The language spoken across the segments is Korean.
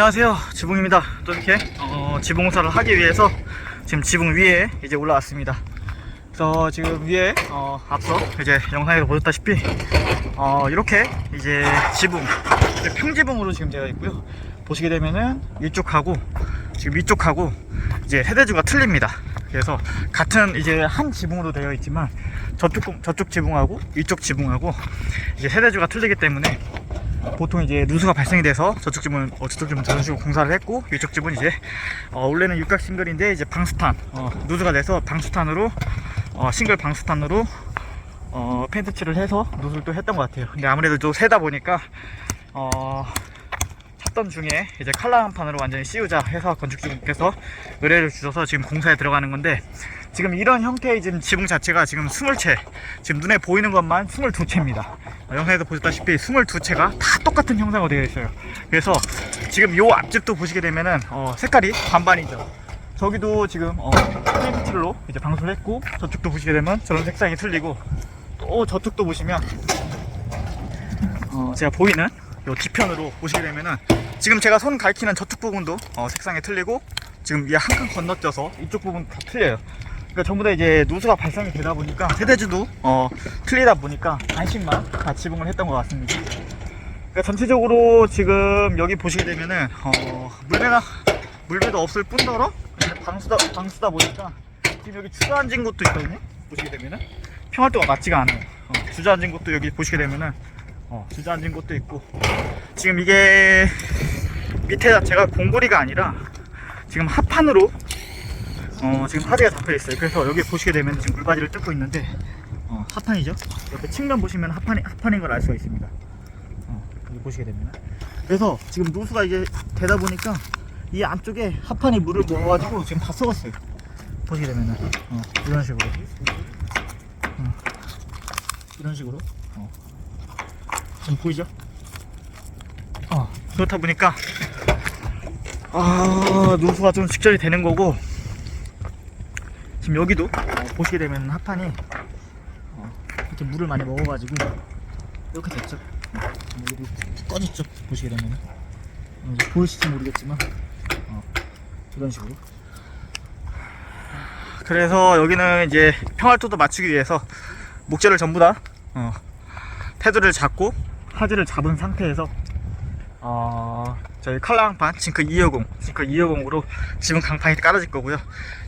네, 안녕하세요. 지붕입니다. 또 이렇게 어, 지붕 공사를 하기 위해서 지금 지붕 위에 이제 올라왔습니다. 그래서 지금 위에 어, 앞서 이제 영상에서 보셨다시피 어, 이렇게 이제 지붕 평지붕으로 지금 되어 있고요. 보시게 되면은 이쪽하고 지금 이쪽하고 이제 세대주가 틀립니다. 그래서 같은 이제 한 지붕으로 되어 있지만 저쪽 저쪽 지붕하고 이쪽 지붕하고 이제 세대주가 틀리기 때문에 보통 이제 누수가 발생이 돼서 저쪽 집은 어, 저쪽 집은 저런 식으로 공사를 했고 이쪽 집은 이제 어, 원래는 육각 싱글인데 이제 방수탄 어, 누수가 돼서 방수탄으로 어, 싱글 방수탄으로 어, 페인트 칠을 해서 누수를 또 했던 것 같아요. 근데 아무래도 좀 세다 보니까 어, 찾던 중에 이제 칼라 한 판으로 완전히 씌우자 해서 건축주님께서 의뢰를 주셔서 지금 공사에 들어가는 건데 지금 이런 형태의 지금 지붕 자체가 지금 20채 지금 눈에 보이는 것만 22채입니다. 영상에서 보셨다시피 22채가 다 똑같은 형상으로 되어 있어요. 그래서 지금 요 앞집도 보시게 되면은 어, 색깔이 반반이죠. 저기도 지금 어, 페인트 칠로 이제 방수를 했고 저쪽도 보시게 되면 저런 색상이 틀리고 또 저쪽도 보시면 어, 제가 보이는 요 뒤편으로 보시게 되면은 지금 제가 손 가리키는 저쪽 부분도 어, 색상이 틀리고 지금 위에 한칸 건너뛰어서 이쪽 부분 다 틀려요. 그러니까 전부 다 이제 누수가 발생이 되다 보니까 세대주도 어, 틀리다 보니까 반씩만 다 지붕을 했던 것 같습니다. 그러니까 전체적으로 지금 여기 보시게 되면은 어, 물배가 물배도 없을 뿐더러 방수다 방수다 보니까 지금 여기 주저앉은 곳도 있거든요. 보시게 되면은 평활도가 맞지가 않아요. 어, 주저앉은 곳도 여기 보시게 되면은 어, 주저앉은 곳도 있고 지금 이게 밑에 자체가 공고리가 아니라 지금 합판으로 어, 지금 하대가 잡혀 있어요. 그래서 여기 보시게 되면 지금 물바지를 뜯고 있는데 어, 합판이죠. 옆에 측면 보시면 합판이 합판인 걸 알 수가 있습니다. 어, 여기 보시게 되면 그래서 지금 누수가 이제 되다 보니까 이 안쪽에 합판이 물을 먹어가지고 지금 다 썩었어요. 보시게 되면은 어, 이런 식으로 어, 이런 식으로 어. 지금 보이죠? 어, 그렇다 보니까 아 누수가 좀 직전이 되는 거고 지금 여기도 어, 보시게 되면 합판이 어, 이렇게 물을 많이 먹어가지고 이렇게 됐죠. 어, 여기 꺼졌죠. 보시게 되면 어, 이제 보이실지 모르겠지만 어, 이런 식으로. 그래서 여기는 이제 평활도도 맞추기 위해서 목재를 전부 다 어, 테두리를 잡고 하지를 잡은 상태에서 어, 저희 칼라 강판 징크 250 징크 250으로 지금 강판이 깔아질 거고요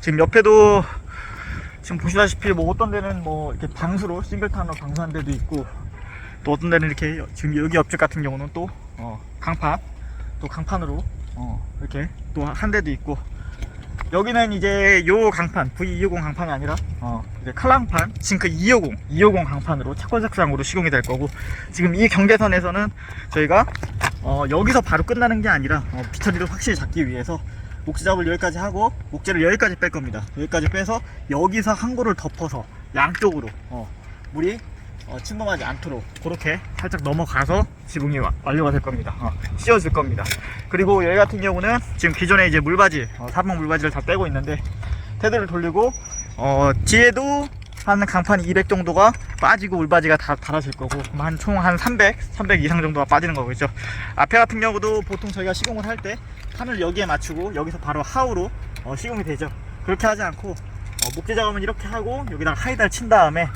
지금 옆에도 지금 보시다시피 뭐 어떤 데는 뭐 이렇게 방수로 싱글탄으로 방수한 데도 있고 또 어떤 데는 이렇게 지금 여기 옆집 같은 경우는 또 어, 강판 또 강판으로 어, 이렇게 또 한 데도 있고 여기는 이제 요 강판 V250 강판이 아니라 어 이제 칼랑판 징크 250 250 강판으로 착권색상으로 시공이 될 거고 지금 이 경계선에서는 저희가 어 여기서 바로 끝나는 게 아니라 어 비처리를 확실히 잡기 위해서 목재 잡을 여기까지 하고 목재를 여기까지 뺄 겁니다 여기까지 빼서 여기서 한 고를 덮어서 양쪽으로 어 물이 어, 침범하지 않도록 그렇게 살짝 넘어가서 지붕이 와- 완료가 될 겁니다. 어, 씌워질 겁니다. 그리고 여기 같은 경우는 지금 기존에 이제 물바지, 어, 사방 물바지를 다 떼고 있는데 테드를 돌리고 어, 뒤에도 한 강판 200 정도가 빠지고 물바지가 다 달아질 거고 한 총 한 300, 300 이상 정도가 빠지는 거겠죠. 앞에 같은 경우도 보통 저희가 시공을 할 때 판을 여기에 맞추고 여기서 바로 하우로 어, 시공이 되죠. 그렇게 하지 않고 어, 목재 작업은 이렇게 하고 여기다가 하이달 친 다음에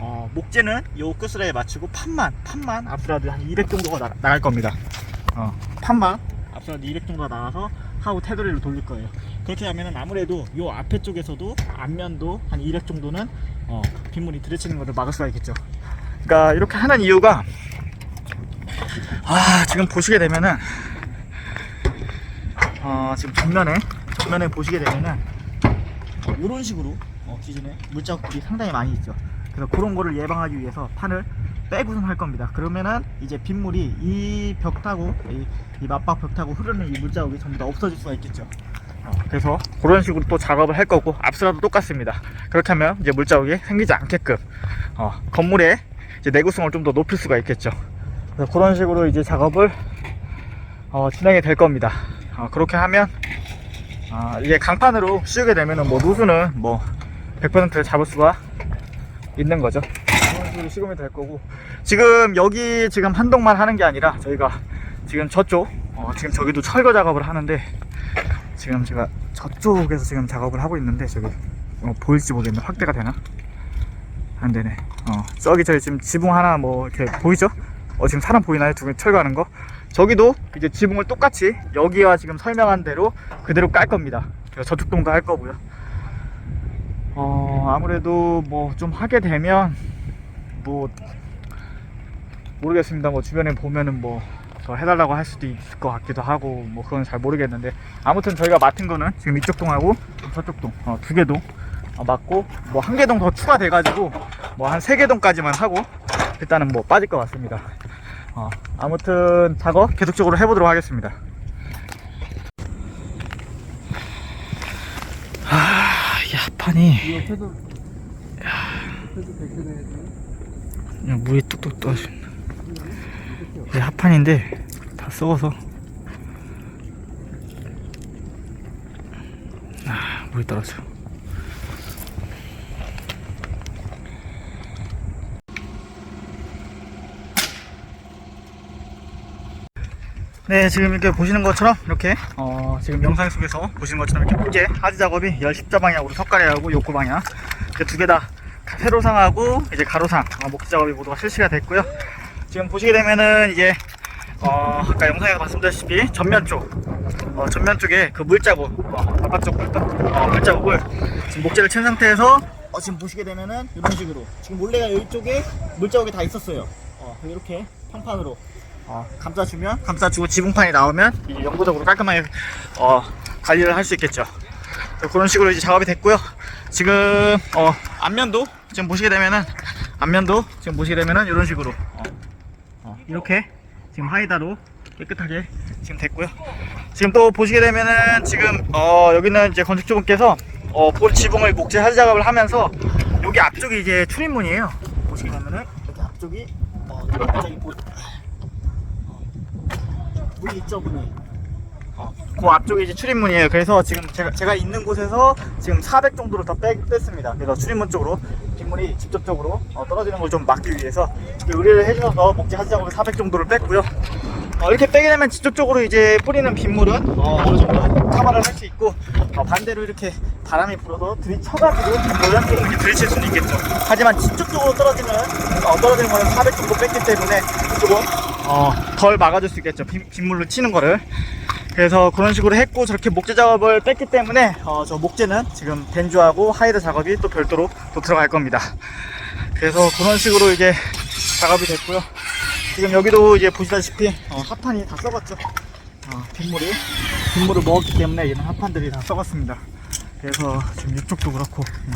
어, 목재는 요 끝으로 맞추고 판만 판만 앞으로도 한200 정도가 나, 나갈 겁니다. 어, 판만 앞으로도 200 정도가 나와서 하우 테두리를 돌릴 거예요. 그렇게 하면은 아무래도 요 앞에 쪽에서도 앞면도 한 200 정도는 어, 빗물이 들이치는 것을 막을 수가 있겠죠. 그러니까 이렇게 하는 이유가 아 지금 보시게 되면은 어, 지금 전면에 전면에 보시게 되면은 이런 식으로 어, 기존에 물자국들이 상당히 많이 있죠. 그래서 그런 거를 예방하기 위해서 판을 빼고선 할 겁니다. 그러면은 이제 빗물이 이 벽 타고 이, 이 맞박 벽 타고 흐르는 이 물자국이 전부 다 없어질 수가 있겠죠. 어, 그래서 그런 식으로 또 작업을 할 거고 앞서라도 똑같습니다. 그렇게 하면 이제 물자국이 생기지 않게끔 어, 건물의 이제 내구성을 좀 더 높일 수가 있겠죠. 그래서 그런 식으로 이제 작업을 어, 진행이 될 겁니다. 어, 그렇게 하면 아, 이게 강판으로 씌우게 되면은 뭐 누수는 뭐 100% 잡을 수가 있는 거죠. 식으로 시공이 될 거고 지금 여기 지금 한동만 하는 게 아니라 저희가 지금 저쪽 어, 지금 저기도 철거 작업을 하는데 지금 제가 저쪽에서 지금 작업을 하고 있는데 저기 어, 보일지 모르겠네 확대가 되나? 안 되네. 어, 저기 저기 지금 지붕 하나 뭐 이렇게 보이죠? 어, 지금 사람 보이나요? 두 개 철거하는 거? 저기도 이제 지붕을 똑같이 여기와 지금 설명한 대로 그대로 깔 겁니다. 저쪽 동도 할 거고요. 어, 아무래도 뭐 좀 하게 되면 뭐 모르겠습니다. 뭐 주변에 보면은 뭐 더 해달라고 할 수도 있을 것 같기도 하고 뭐 그건 잘 모르겠는데 아무튼 저희가 맡은 거는 지금 이쪽 동하고 저쪽 동 어, 두 개동 어, 맞고 뭐 한 개동 더 추가돼 가지고 뭐 한 세 개 동까지만 하고 일단은 뭐 빠질 것 같습니다. 어, 아무튼 작업 계속적으로 해보도록 하겠습니다. 아, 이 합판이 물이 뚝뚝 떨어진다. 이 합판인데 다 썩어서 아 물이 떨어져. 네 지금 이렇게 보시는 것처럼 이렇게 어, 지금 영상 속에서 보시는 것처럼 이렇게 무게 하지 작업이 열 십자 방향으로 석가래하고 욕구 방향 이렇게 두 개 다 세로상하고 이제 가로상 어, 목재 작업이 모두가 실시가 됐고요. 지금 보시게 되면은 이제 어, 아까 영상에서 말씀드렸다시피 전면 쪽 어, 전면 쪽에 그 물자국 어, 바깥쪽 물자, 어, 물자국을 지금 목재를 친 상태에서 어, 지금 보시게 되면은 이런 식으로 지금 원래가 이쪽에 물자국이 다 있었어요. 어, 이렇게 평판으로 어, 감싸주면 감싸주고 지붕판이 나오면 이제 영구적으로 깔끔하게 어, 관리를 할 수 있겠죠. 그런 식으로 이제 작업이 됐고요. 지금 어, 앞면도 지금 보시게 되면은 앞면도 지금 보시게 되면은 이런 식으로 어, 어, 이렇게 지금 하이다로 깨끗하게 지금 됐고요. 지금 또 보시게 되면은 지금 어, 여기는 이제 건축주분께서 어, 볼 지붕을 목재 하지 작업을 하면서 여기 앞쪽이 이제 출입문이에요. 보시게 되면은 여기 앞쪽이 어, 여기 보, 있죠 문이 어, 그 앞쪽에 이제 출입문이에요 그래서 지금 제가, 제가 있는 곳에서 지금 400 정도로 더 빼, 뺐습니다 그래서 출입문 쪽으로 빗물이 직접적으로 어, 떨어지는 걸 좀 막기 위해서 의뢰를 해주셔서 목재 하지 작업을 400 정도를 뺐고요 어, 이렇게 빼게 되면 직접적으로 이제 뿌리는 빗물은 어, 어느 정도 카바를 할 수 있고 어, 반대로 이렇게 바람이 불어서 들이쳐가지고 빗물은 이렇게 들이칠 수는 있겠죠 하지만 직접적으로 떨어지는 어, 떨어지는 거는 400 정도 뺐기 때문에 조금 어, 덜 막아줄 수 있겠죠. 빗, 빗물로 치는 거를. 그래서 그런 식으로 했고 저렇게 목재 작업을 뺐기 때문에 어, 저 목재는 지금 벤주하고 하이드 작업이 또 별도로 또 들어갈 겁니다. 그래서 그런 식으로 이제 작업이 됐고요. 지금 여기도 이제 보시다시피 어, 합판이 다 썩었죠. 어, 빗물이 빗물을 먹었기 때문에 이런 합판들이 다 썩었습니다. 그래서 지금 이쪽도 그렇고. 음.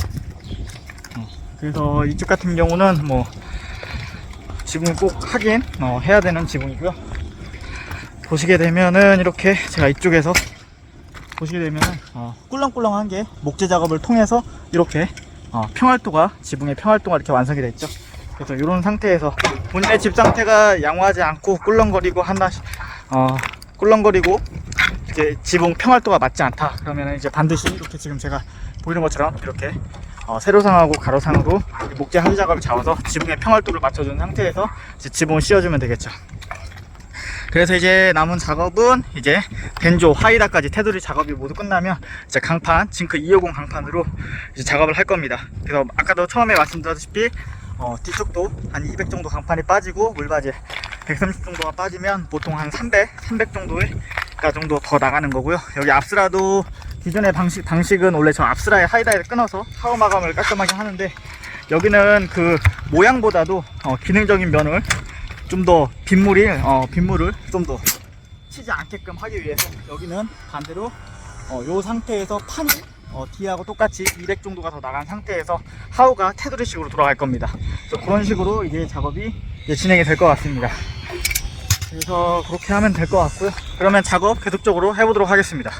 어, 그래서 이쪽 같은 경우는 뭐 지붕 꼭 하긴 어, 해야 되는 지붕이고요. 보시게 되면은 이렇게 제가 이쪽에서 보시게 되면은 어, 꿀렁꿀렁한 게 목재 작업을 통해서 이렇게 어, 평활도가 지붕의 평활도가 이렇게 완성이 됐죠. 그래서 이런 상태에서 본인의 집 상태가 양호하지 않고 꿀렁거리고 한다 어, 꿀렁거리고 이제 지붕 평활도가 맞지 않다 그러면 이제 반드시 이렇게 지금 제가 보이는 것처럼 이렇게 어, 세로상하고 가로상으로 목재 하지 작업을 잡아서 지붕의 평활도를 맞춰준 상태에서 지붕을 씌워주면 되겠죠. 그래서 이제 남은 작업은 이제 벤조, 하이다까지 테두리 작업이 모두 끝나면 이제 강판, 징크 250 강판으로 이제 작업을 할 겁니다. 그래서 아까도 처음에 말씀드렸다시피 어, 뒤쪽도 한 200 정도 강판이 빠지고 물바지 130 정도가 빠지면 보통 한 300, 300 정도의 가 정도 더 나가는 거고요. 여기 앞스라도 기존의 방식, 방식은 원래 저 앞스라에 하이다를 끊어서 하우 마감을 깔끔하게 하는데 여기는 그 모양보다도 어, 기능적인 면을 좀 더 빗물이 어, 빗물을 좀 더 치지 않게끔 하기 위해서 여기는 반대로 어, 요 상태에서 판이 어, 뒤하고 똑같이 200 정도가 더 나간 상태에서 하우가 테두리식으로 돌아갈 겁니다. 그래서 그런 식으로 이제 작업이 이제 진행이 될 것 같습니다. 그래서 그렇게 하면 될 것 같고요. 그러면 작업 계속적으로 해보도록 하겠습니다.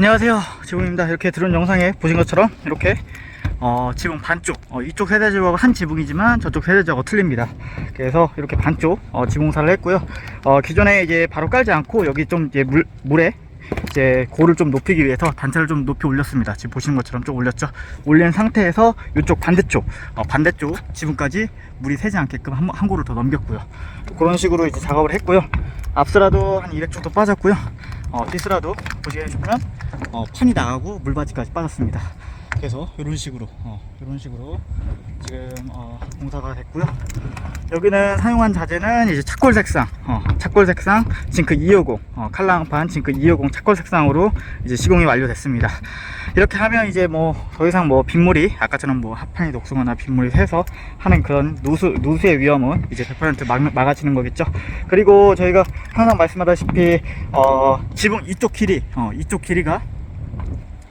안녕하세요. 지붕입니다. 이렇게 들은 영상에 보신 것처럼 이렇게 어, 지붕 반쪽 어, 이쪽 세대지하고 한 지붕이지만 저쪽 세대지하고 틀립니다. 그래서 이렇게 반쪽 어, 지붕사를 했고요. 어, 기존에 이제 바로 깔지 않고 여기 좀 이제 물, 물에 이제 고를 좀 높이기 위해서 단차를 좀 높이 올렸습니다. 지금 보시는 것처럼 좀 올렸죠? 올린 상태에서 이쪽 반대쪽 어, 반대쪽 지붕까지 물이 새지 않게끔 한, 한 고를 더 넘겼고요. 그런 식으로 이제 작업을 했고요. 앞스라도 한 200 정도 빠졌고요. 어, 뒷스라도 보시게 해주면 어, 판이 나가고 물바지까지 빠졌습니다. 그래서 이런 식으로 어, 이런 식으로 지금 어, 공사가 됐고요 여기는 사용한 자재는 이제 착골 색상. 어, 착골 색상 징크 250 어, 칼랑판 징크 250 착골 색상으로 이제 시공이 완료됐습니다. 이렇게 하면 이제 뭐 더 이상 뭐 빗물이 아까처럼 뭐 합판이 녹슬거나 빗물이 새서 하는 그런 누수 누수의 위험은 이제 100% 막, 막아지는 거겠죠. 그리고 저희가 항상 말씀하다시피 어, 지붕 이쪽 길이 어, 이쪽 길이가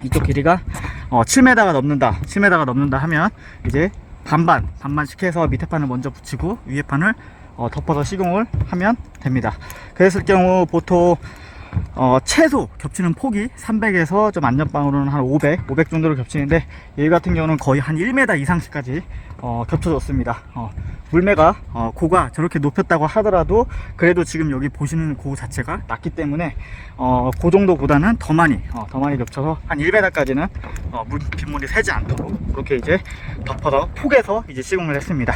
이쪽 길이가 어, 7m가 넘는다. 7m가 넘는다 하면 이제 반반 반반씩 해서 밑에 판을 먼저 붙이고 위에 판을 어, 덮어서 시공을 하면 됩니다. 그랬을 경우 보통 어, 최소 겹치는 폭이 300에서 좀 안전빵으로는 한 500, 500 정도로 겹치는데 얘 같은 경우는 거의 한 1m 이상씩까지 어, 겹쳐졌습니다. 어, 물매가 어, 고가 저렇게 높였다고 하더라도 그래도 지금 여기 보시는 고 자체가 낮기 때문에 어, 그 정도보다는 더 많이 어, 더 많이 겹쳐서 한 1m까지는 어, 물, 빗물이 새지 않도록 그렇게 이제 덮어서 폭에서 이제 시공을 했습니다.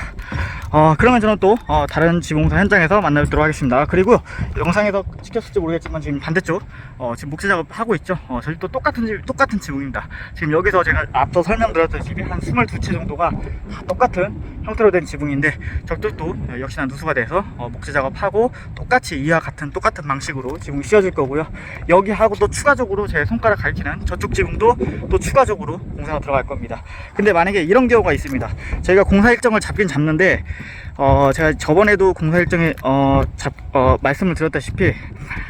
어, 그러면 저는 또 어, 다른 지공사 현장에서 만나 뵙도록 하겠습니다. 그리고 영상에서 찍혔을지 모르겠지만 지금 반대쪽 어, 지금 목재 작업 하고 있죠. 어, 저희 또 똑같은 집 똑같은 지붕입니다. 지금 여기서 제가 앞서 설명드렸던 집이 한 22채 정도가 다 똑같은 형태로 된 지붕인데 저쪽도 역시나 누수가 돼서 어, 목재 작업하고 똑같이 이와 같은 똑같은 방식으로 지붕이 씌워질 거고요. 여기 하고 또 추가적으로 제 손가락 가리키는 저쪽 지붕도 또 추가적으로 공사가 들어갈 겁니다. 근데 만약에 이런 경우가 있습니다. 저희가 공사 일정을 잡긴 잡는데 어, 제가 저번에도 공사 일정에 어, 잡, 어, 말씀을 드렸다시피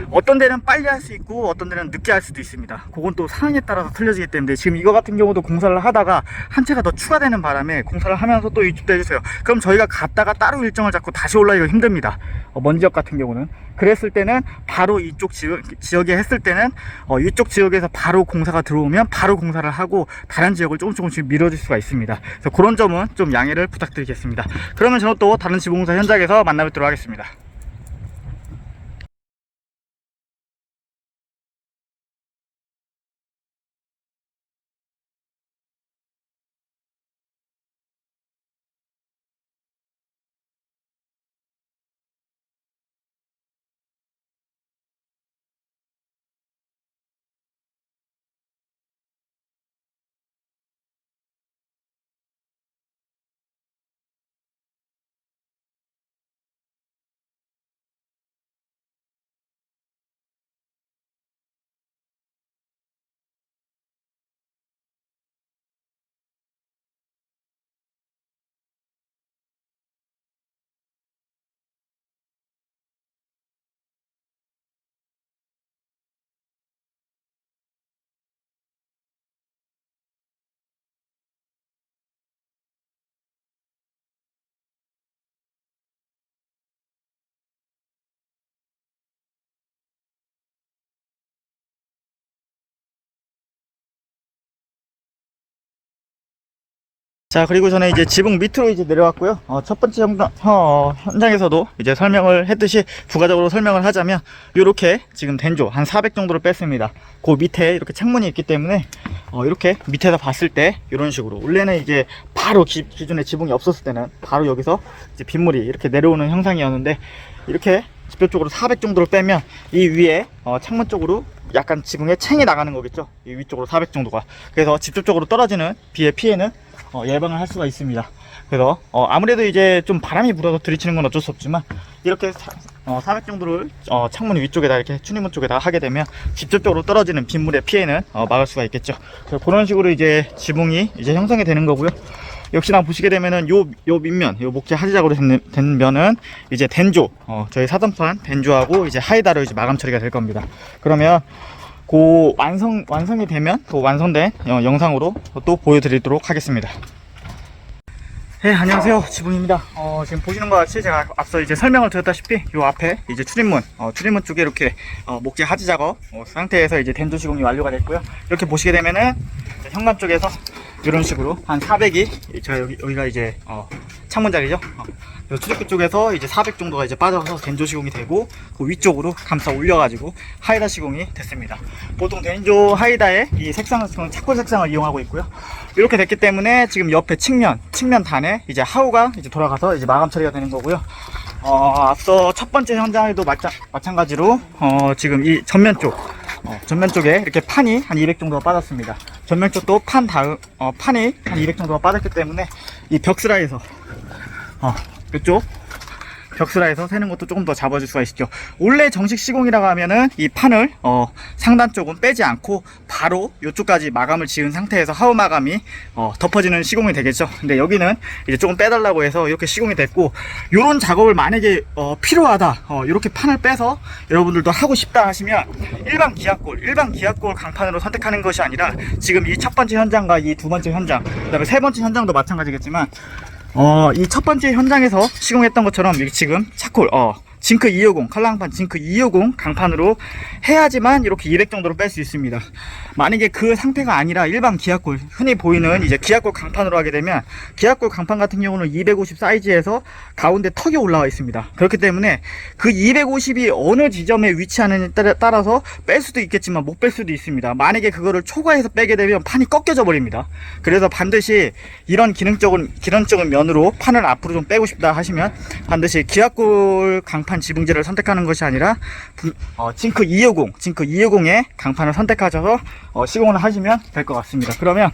어떤 데는 빨리 할 수 있고 어떤 데는 늦게 할 수도 있습니다. 그건 또 상황에 따라서 틀려지기 때문에 지금 이거 같은 경우도 공사를 하다가 한 채가 더 추가되는 바람에 공사를 하면서 또 이쪽도 해주세요. 그럼 저희가 갔다가 따로 일정을 잡고 다시 올라가기가 힘듭니다. 어, 먼 지역 같은 경우는 그랬을 때는 바로 이쪽 지역, 지역 에 했을 때는 어, 이쪽 지역에서 바로 공사가 들어오면 바로 공사를 하고 다른 지역을 조금 조금씩 밀어줄 수가 있습니다. 그래서 그런 점은 좀 양해를 부탁드리겠습니다. 그러면 저는 또 다른 지붕공사 현장에서 만나 뵙도록 하겠습니다. 자 그리고 저는 이제 지붕 밑으로 이제 내려왔고요. 어, 첫 번째 현, 어, 현장에서도 이제 설명을 했듯이 부가적으로 설명을 하자면 이렇게 지금 된조 한 400 정도를 뺐습니다. 그 밑에 이렇게 창문이 있기 때문에 어, 이렇게 밑에서 봤을 때 이런 식으로. 원래는 이제 바로 기, 기존에 지붕이 없었을 때는 바로 여기서 이제 빗물이 이렇게 내려오는 형상이었는데 이렇게 직접적으로 400 정도를 빼면 이 위에 어, 창문 쪽으로 약간 지붕에 챙이 나가는 거겠죠? 이 위쪽으로 400 정도가. 그래서 직접적으로 떨어지는 비의 피해는 어, 예방을 할 수가 있습니다. 그래서 어, 아무래도 이제 좀 바람이 불어서 들이치는 건 어쩔 수 없지만 이렇게 사, 어, 400 정도를 어, 창문 위쪽에다 이렇게 추리문 쪽에다 하게 되면 직접적으로 떨어지는 빗물의 피해는 어, 막을 수가 있겠죠. 그래서 그런 식으로 이제 지붕이 이제 형성이 되는 거고요. 역시나 보시게 되면은 요, 요 밑면, 요 목재 하지작으로 된, 된 면은 이제 덴조, 어, 저희 사전판 덴조하고 이제 하이다로 이제 마감 처리가 될 겁니다. 그러면 그 완성 완성이 되면 그 완성된 어, 영상으로 또 보여드리도록 하겠습니다. 네, 안녕하세요. 지붕입니다. 어, 지금 보시는 것 같이 제가 앞서 이제 설명을 드렸다시피 요 앞에 이제 출입문, 어, 출입문 쪽에 이렇게 어, 목재 하지 작업 어, 상태에서 이제 덴조 시공이 완료가 됐고요. 이렇게 보시게 되면은 현관 쪽에서 이런 식으로 한 400이 저 여기 여기가 이제 어, 창문 자리죠. 어, 요 출입구 쪽에서 이제 400 정도가 이제 빠져서 덴조 시공이 되고 그 위쪽으로 감싸 올려가지고 하이다 시공이 됐습니다. 보통 덴조 하이다의 이 색상은 차콜 색상을 이용하고 있고요. 이렇게 됐기 때문에 지금 옆에 측면, 측면 단에 이제 하우가 이제 돌아가서 이제 마감 처리가 되는 거고요. 어, 앞서 첫 번째 현장에도 마찬, 마찬가지로 어, 지금 이 전면 쪽, 어, 전면 쪽에 이렇게 판이 한 200 정도가 빠졌습니다. 전면 쪽도 판 다음, 어, 판이 한 200 정도가 빠졌기 때문에 이 벽스라에서 어, 이쪽 벽스라에서 새는 것도 조금 더 잡아줄 수가 있죠. 원래 정식 시공이라고 하면은 이 판을 어, 상단 쪽은 빼지 않고 바로 이쪽까지 마감을 지은 상태에서 하우 마감이 어, 덮어지는 시공이 되겠죠. 근데 여기는 이제 조금 빼달라고 해서 이렇게 시공이 됐고 이런 작업을 만약에 어, 필요하다 어, 이렇게 판을 빼서 여러분들도 하고 싶다 하시면 일반 기압골 일반 기압골 강판으로 선택하는 것이 아니라 지금 이 첫 번째 현장과 이 두 번째 현장 그 다음에 세 번째 현장도 마찬가지겠지만 어, 이 첫 번째 현장에서 시공했던 것처럼 지금 차콜, 어, 징크 250, 칼랑판 징크 250 강판으로 해야지만 이렇게 200 정도로 뺄 수 있습니다. 만약에 그 상태가 아니라 일반 기압골, 흔히 보이는 이제 기압골 강판으로 하게 되면 기압골 강판 같은 경우는 250 사이즈에서 가운데 턱이 올라와 있습니다. 그렇기 때문에 그 250이 어느 지점에 위치하느냐에 따라- 따라서 뺄 수도 있겠지만 못 뺄 수도 있습니다. 만약에 그거를 초과해서 빼게 되면 판이 꺾여져 버립니다. 그래서 반드시 이런 기능적인 기능적인 면으로 판을 앞으로 좀 빼고 싶다 하시면 반드시 기압골 강판 지붕재를 선택하는 것이 아니라 분- 어, 징크 250, 징크 250의 강판을 선택하셔서 어, 시공을 하시면 될 것 같습니다. 그러면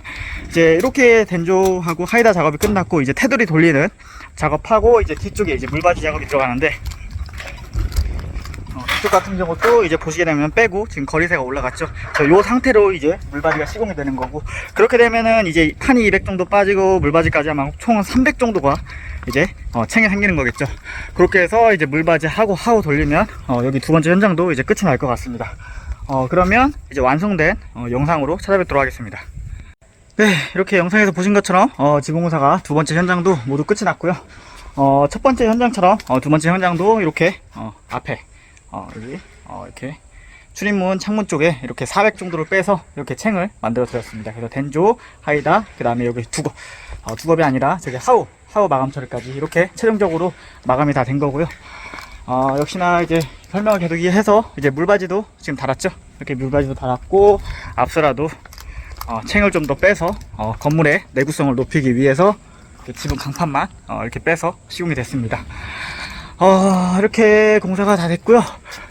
이제 이렇게 덴조하고 하이다 작업이 끝났고 이제 테두리 돌리는 작업하고 이제 뒤쪽에 이제 물받이 작업이 들어가는데 어, 이쪽 같은 경우도 이제 보시게 되면 빼고 지금 거리세가 올라갔죠. 저요 상태로 이제 물바지가 시공이 되는 거고 그렇게 되면은 이제 판이 200 정도 빠지고 물바지까지 하면 총300 정도가 이제 어, 챙이 생기는 거겠죠. 그렇게 해서 이제 물바지 하고 하고 돌리면 어, 여기 두 번째 현장도 이제 끝이 날 것 같습니다. 어, 그러면 이제 완성된 어, 영상으로 찾아뵙도록 하겠습니다. 네, 이렇게 영상에서 보신 것처럼 어, 지공사가 두 번째 현장도 모두 끝이 났고요. 어, 첫 번째 현장처럼 어, 두 번째 현장도 이렇게 어, 앞에 어, 여기 어, 이렇게 출입문 창문 쪽에 이렇게 400 정도를 빼서 이렇게 챙을 만들어 드렸습니다. 그래서 덴조, 하이다, 그 다음에 여기 두겁, 어, 두겁이 아니라 저기 하우, 하우 마감 처리까지 이렇게 최종적으로 마감이 다 된 거고요. 어, 역시나 이제 설명을 계속 해서 이제 물바지도 지금 달았죠. 이렇게 물바지도 달았고 앞서라도 어, 챙을 좀 더 빼서 어, 건물의 내구성을 높이기 위해서 그 지붕 강판만 어, 이렇게 빼서 시공이 됐습니다. 어, 이렇게 공사가 다 됐고요.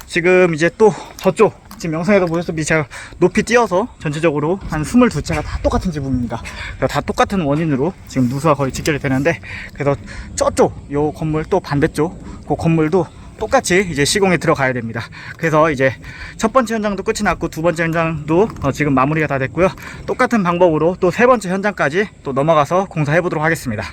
지금 이제 또 저쪽 지금 영상에도 보셨다시피 제가 높이 띄어서 전체적으로 한 22채가 다 똑같은 지붕입니다. 다 똑같은 원인으로 지금 누수가 거의 직결이 되는데 그래서 저쪽 요 건물 또 반대쪽 그 건물도 똑같이 이제 시공에 들어가야 됩니다. 그래서 이제 첫 번째 현장도 끝이 났고 두 번째 현장도 어, 지금 마무리가 다 됐고요. 똑같은 방법으로 또 세 번째 현장까지 또 넘어가서 공사해 보도록 하겠습니다.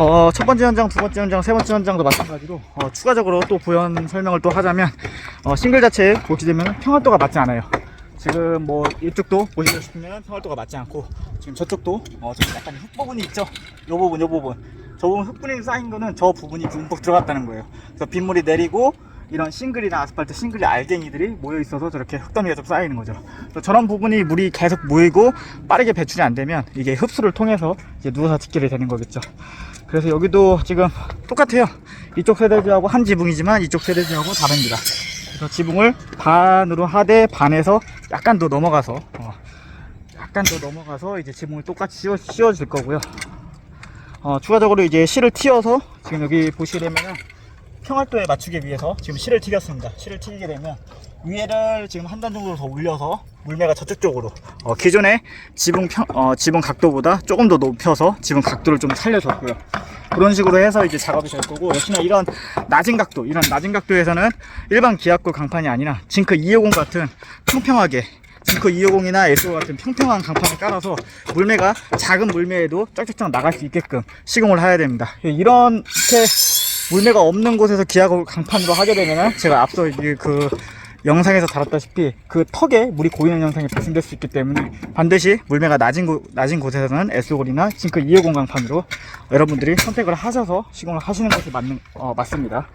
어, 첫 번째 현장, 두 번째 현장, 세 번째 현장도 마찬가지로 어, 추가적으로 또 부연 설명을 또 하자면 어, 싱글 자체에 보시게 되면 평활도가 맞지 않아요. 지금 뭐 이쪽도 보시면 평활도가 맞지 않고 지금 저쪽도 어, 지금 약간 흙 부분이 있죠. 요 부분, 요 부분. 저 부분 흙분이 쌓인 거는 저 부분이 듬뿍 들어갔다는 거예요. 그래서 빗물이 내리고 이런 싱글이나 아스팔트 싱글의 알갱이들이 모여 있어서 저렇게 흙더미가 좀 쌓이는 거죠. 저런 부분이 물이 계속 모이고 빠르게 배출이 안 되면 이게 흡수를 통해서 이제 누워서 직결이 되는 거겠죠. 그래서 여기도 지금 똑같아요. 이쪽 세대지하고 한 지붕이지만 이쪽 세대지하고 다릅니다. 그래서 지붕을 반으로 하되 반에서 약간 더 넘어가서 어, 약간 더 넘어가서 이제 지붕을 똑같이 씌워, 씌워줄 거고요. 어, 추가적으로 이제 실을 튀어서 지금 여기 보시게 되면은 평활도에 맞추기 위해서 지금 실을 튀겼습니다. 실을 튀기게 되면 위에를 지금 한 단 정도 더 올려서 물매가 저쪽 쪽으로 어, 기존의 지붕 평, 어, 지붕 각도보다 조금 더 높여서 지붕 각도를 좀 살려줬고요. 그런 식으로 해서 이제 작업이 될 거고 역시나 이런 낮은 각도, 이런 낮은 각도에서는 일반 기압골 강판이 아니라 징크 250 같은 평평하게 징크 250이나 SO 같은 평평한 강판을 깔아서 물매가 작은 물매에도 쫙쫙쫙 나갈 수 있게끔 시공을 해야 됩니다. 이렇게 물매가 없는 곳에서 기압골 강판으로 하게 되면 제가 앞서 이그 영상에서 다뤘다시피 그 턱에 물이 고이는 현상이 발생될 수 있기 때문에 반드시 물매가 낮은, 곳, 낮은 곳에서는 S골이나 징크 250 강판으로 여러분들이 선택을 하셔서 시공을 하시는 것이 맞는, 어, 맞습니다.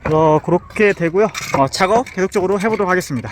그래서 그렇게 되고요. 어, 작업 계속적으로 해보도록 하겠습니다.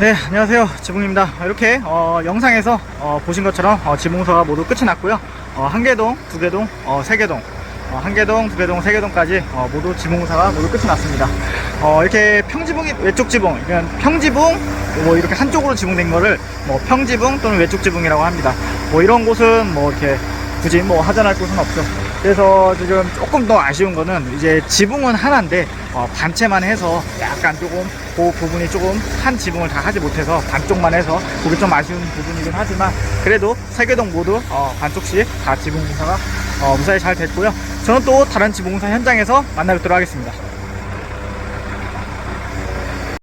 네, 안녕하세요. 지붕입니다. 이렇게 어, 영상에서 어, 보신 것처럼 어, 지붕서가 모두 끝이 났고요. 어, 한 개동, 두 개동, 어, 세 개동, 어, 한 개동, 두 개동, 세 개동까지 어, 모두 지붕사가 모두 끝이 났습니다. 어, 이렇게 평지붕이 외쪽 지붕, 그냥 평지붕, 뭐 이렇게 한쪽으로 지붕된 거를 뭐 평지붕 또는 외쪽 지붕이라고 합니다. 뭐 이런 곳은 뭐 이렇게 굳이 뭐 하전할 곳은 없죠. 그래서 지금 조금 더 아쉬운 거는 이제 지붕은 하나인데 어, 반채만 해서 약간 조금 그 부분이 조금 한 지붕을 다 하지 못해서 반쪽만 해서 그게 좀 아쉬운 부분이긴 하지만 그래도 세 개동 모두 어, 반쪽씩 다 지붕 공사가 어, 무사히 잘 됐고요. 저는 또 다른 지붕 공사 현장에서 만나 뵙도록 하겠습니다.